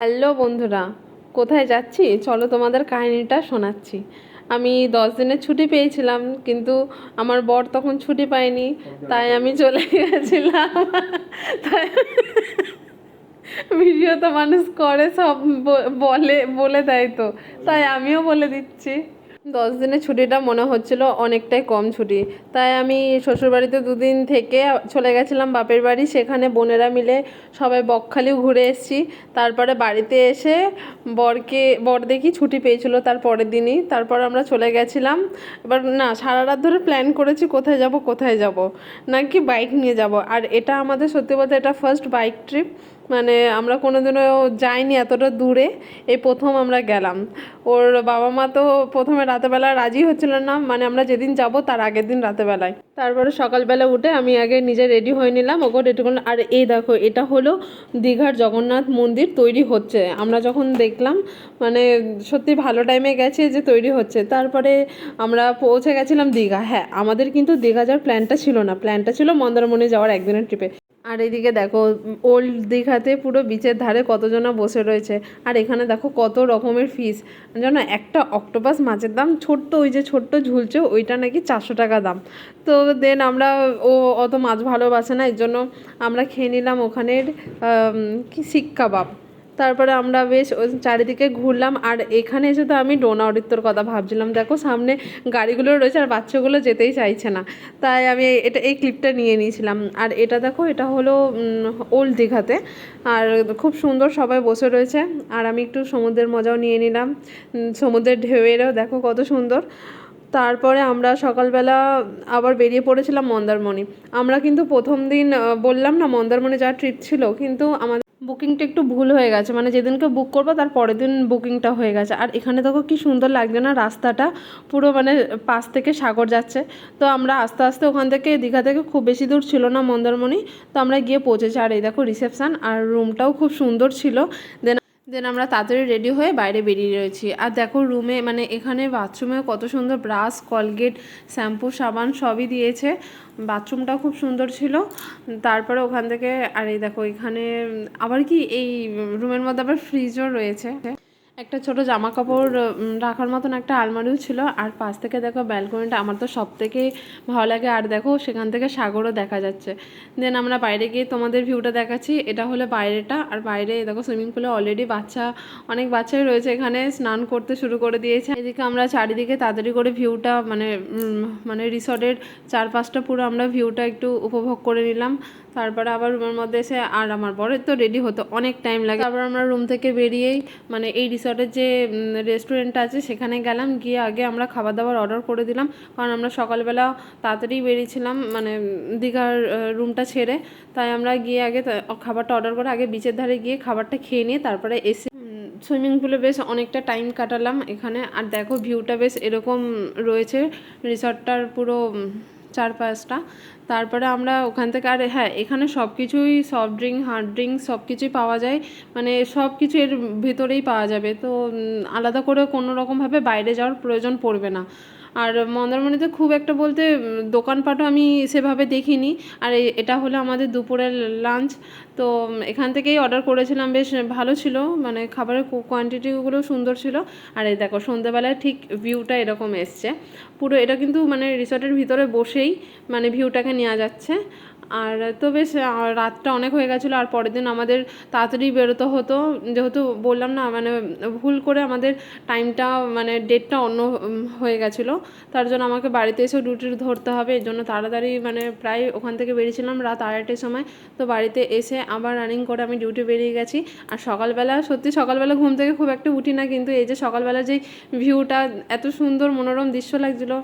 Hello বন্ধুরা, কোথায় যাচ্ছি? চলো তোমাদের কাহিনিটা শোনাচ্ছি। আমি দশ দিনের ছুটি পেয়েছিলাম, কিন্তু আমার বর তখন ছুটি পায়নি, তাই আমি চলে গেছিলাম। তাই ভিডিও তো মানুষ করে, সব বলে বলে দেয় তো। তাই আমিও বলে দিচ্ছি। দশ দিনের ছুটিটা মনে হচ্ছিল অনেকটাই কম ছুটি। তাই আমি শ্বশুরবাড়িতে দুদিন থেকে চলে গেছিলাম বাপের বাড়ি, সেখানে বোনেরা মিলে সবাই বকখালিও ঘুরে এসেছি। তারপরে বাড়িতে এসে বরকে, বর দেখি ছুটি পেয়েছিল তার পরের দিনই। তারপর আমরা চলে গেছিলাম। এবার না, সারা রাত ধরে প্ল্যান করেছি কোথায় যাব কোথায় যাব, নাকি বাইক নিয়ে যাব। আর এটা আমাদের সত্যি বলতে এটা ফার্স্ট বাইক ট্রিপ মানে আমরা কোনোদিনও যাইনি এতটা দূরে, এই প্রথম আমরা গেলাম। ওর বাবা মা তো প্রথমে রাতেবেলা রাজি হচ্ছিল না মানে আমরা যেদিন যাব তার আগের দিন রাতেবেলায়। তারপরে সকালবেলা উঠে আমি আগে নিজে রেডি হয়ে নিলাম, ওকে রেডি করলাম। আর এই দেখো, এটা হলো দীঘার জগন্নাথ মন্দির তৈরি হচ্ছে। আমরা যখন দেখলাম মানে সত্যি ভালো টাইমে গেছে যে তৈরি হচ্ছে। তারপরে আমরা পৌঁছে গেছিলাম দীঘা। হ্যাঁ আমাদের কিন্তু দীঘা যাওয়ার প্ল্যানটা ছিল না। প্ল্যানটা ছিল মন্দারমণি যাওয়ার একদিনের ট্রিপে আর এইদিকে দেখো, ওল্ড দীঘাতে পুরো বিচের ধারে কতজনা বসে রয়েছে। আর এখানে দেখো কত রকমের ফিস যেন একটা অক্টোপাস মাছের দাম ছোট্ট, ওই যে ছোট্ট ঝুলছে, ওইটা নাকি চারশো টাকা দাম। তো দেন আমরা, ও অত মাছ ভালোবাসে না, এর জন্য আমরা খেয়ে নিলাম ওখানের কি, শিক কাবাব। তারপরে আমরা বেশ চারিদিকে ঘুরলাম, আর এখানে এসে তো আমি ডোনা উড়িত্তর কথা ভাবছিলাম। দেখো সামনে গাড়িগুলো রয়েছে, আর বাচ্চাগুলো যেতেই চাইছে না। তাই আমি এটা, এই ক্লিপটা নিয়ে নিয়েছিলাম। আর এটা দেখো, এটা হলো ওল্ড দীঘাতে। আর খুব সুন্দর সবাই বসে রয়েছে। আর আমি একটু সমুদ্রের মজাও নিয়ে নিলাম। সমুদ্রের ঢেউয়েরও দেখো কত সুন্দর। তারপরে আমরা সকালবেলা আবার বেরিয়ে পড়েছিলাম মন্দারমণি। আমরা কিন্তু প্রথম দিন বললাম না মন্দারমণি যাওয়ার ট্রিপ ছিল, কিন্তু আমাদের বুকিংটা একটু ভুল হয়ে গেছে। মানে যেদিনকে বুক করব, তার পরের দিন বুকিংটা হয়ে গেছে। আর এখানে দেখো কি সুন্দর লাগছে না, রাস্তাটা পুরো মানে পাশ থেকে সাগর যাচ্ছে। তো আমরা আস্তে আস্তে ওখান থেকে দীঘা থেকে খুব বেশি দূর ছিল না মন্দারমণি। তো আমরা গিয়ে পৌঁছেছি। আর এই দেখো রিসেপশান আর রুমটাও খুব সুন্দর ছিল। দেন দেন আমরা তাড়াতাড়ি রেডি হয়ে বাইরে বেরিয়ে রয়েছি। আর দেখো রুমে মানে এখানে বাথরুমে কত সুন্দর ব্রাশ কলগেট শ্যাম্পু সাবান সবই দিয়েছে। বাথরুমটাও খুব সুন্দর ছিল। তারপরে ওখান থেকে, আর এই দেখো এখানে, আবার কি এই রুমের মধ্যে আবার ফ্রিজও রয়েছে। একটা ছোট জামা কাপড় রাখার মতন একটা আলমারিও ছিল। আর পাশ থেকে দেখো ব্যালকনিটা আমার তো সব থেকে ভালো লাগে। আর দেখো সেখান থেকে সাগরও দেখা যাচ্ছে। দেন আমরা বাইরে গিয়ে তোমাদের ভিউটা দেখাচ্ছি। এটা হলো বাইরেটা। আর বাইরে দেখো সুইমিং পুলে অলরেডি বাচ্চা, অনেক বাচ্চাই রয়েছে এখানে। স্নান করতে শুরু করে দিয়েছে। এদিকে আমরা চারিদিকে তাড়াতাড়ি করে ভিউটা মানে মানে রিসর্টের চারপাশটা পুরো আমরা ভিউটা একটু উপভোগ করে নিলাম। তারপরে আবার রুমের মধ্যে এসে, আর আমার বরের তো রেডি হতো অনেক টাইম লাগে। তারপর আমরা রুম থেকে বেরিয়েই মানে এই রিসর্টের যে রেস্টুরেন্ট আছে, সেখানে গেলাম, গিয়ে আগে আমরা খাবার দাবার অর্ডার করে দিলাম। কারণ আমরা সকালবেলা তাড়াতাড়ি বেরিয়েছিলাম মানে দীঘার রুমটা ছেড়ে। তাই আমরা গিয়ে আগে খাবারটা অর্ডার করে আগে বিচের ধারে গিয়ে খাবারটা খেয়ে নিয়ে তারপরে এসে সুইমিং পুলে বেশ অনেকটা টাইম কাটালাম এখানে। আর দেখো ভিউটা বেশ এরকম রয়েছে রিসর্টটার পুরো চারপাশটা। তারপরে আমরা ওখান থেকে, আর হ্যাঁ এখানে সব কিছুই সফট ড্রিঙ্ক হার্ড ড্রিঙ্ক সব কিছুই পাওয়া যায়। মানে সব কিছু এর ভিতরেই পাওয়া যাবে। তো আলাদা করে কোনো রকমভাবে বাইরে যাওয়ার প্রয়োজন পড়বে না। আর মন্দারমণিতে খুব একটা বলতে দোকানপাটও আমি সেভাবে দেখিনি। আর এটা হলো আমাদের দুপুরের লাঞ্চ তো এখান থেকেই অর্ডার করেছিলাম, বেশ ভালো ছিল। মানে খাবারের কোয়ান্টিটিগুলো সুন্দর ছিল। আর এই দেখো, সন্ধ্যেবেলায় ঠিক ভিউটা এরকম এসছে। পুরো, এটা কিন্তু মানে রিসর্টের ভিতরে বসেই মানে ভিউটাকে নেওয়া যাচ্ছে। আর তো বেশ রাতটা অনেক হয়ে গেছিল আর পরের দিন আমাদের তাড়াতাড়ি বেরোতে হতো। যেহেতু বললাম না মানে ভুল করে আমাদের টাইমটা মানে ডেটটা অন্য হয়ে গেছিল। তার জন্য আমাকে বাড়িতে এসেও ডিউটি ধরতে হবে। এর জন্য তাড়াতাড়ি মানে প্রায় ওখান থেকে বেরিয়েছিলাম রাত আড়াইটের সময়। তো বাড়িতে এসে আবার রানিং করে আমি ডিউটি বেরিয়ে গেছি। আর সকালবেলা, সত্যি সকালবেলা ঘুম থেকে খুব একটা উঠি না, কিন্তু এই যে সকালবেলা যেই ভিউটা এত সুন্দর মনোরম দৃশ্য লাগছিল।